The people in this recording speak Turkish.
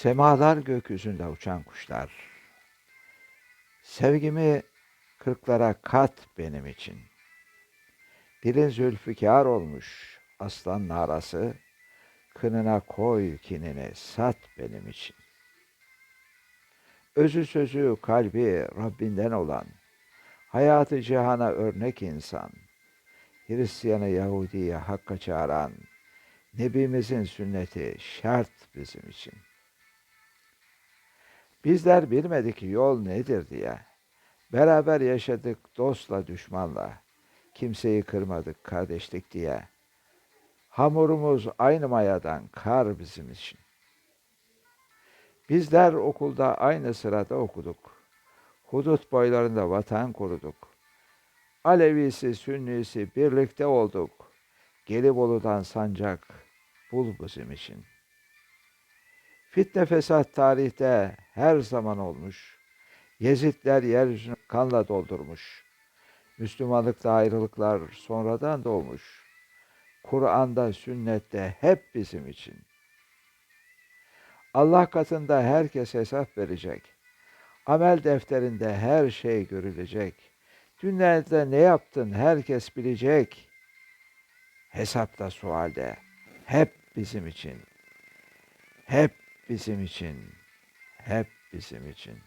Semalar gökyüzünde uçan kuşlar. Sevgimi kırklara kat benim için. Dilin zülfikar olmuş aslan narası. Kınına koy kinini sat benim için. Özü sözü kalbi Rabbinden olan, hayatı cihana örnek insan, Hristiyanı Yahudi'ye hakka çağıran, Nebimizin sünneti şart bizim için. Bizler bilmedik yol nedir diye. Beraber yaşadık dostla düşmanla. Kimseyi kırmadık kardeşlik diye. Hamurumuz aynı mayadan kar bizim için. Bizler okulda aynı sırada okuduk. Hudut boylarında vatan koruduk. Alevisi, Sünnisi birlikte olduk. Gelibolu'dan sancak bul bizim için. Fitne fesat tarihte her zaman olmuş. Yezidler yeryüzünü kanla doldurmuş. Müslümanlıkta ayrılıklar sonradan doğmuş. Kur'an'da, sünnette hep bizim için. Allah katında herkes hesap verecek. Amel defterinde her şey görülecek. Dünyada ne yaptın herkes bilecek. Hesapta sualde hep bizim için. Hep bizim için. Hep bizim için.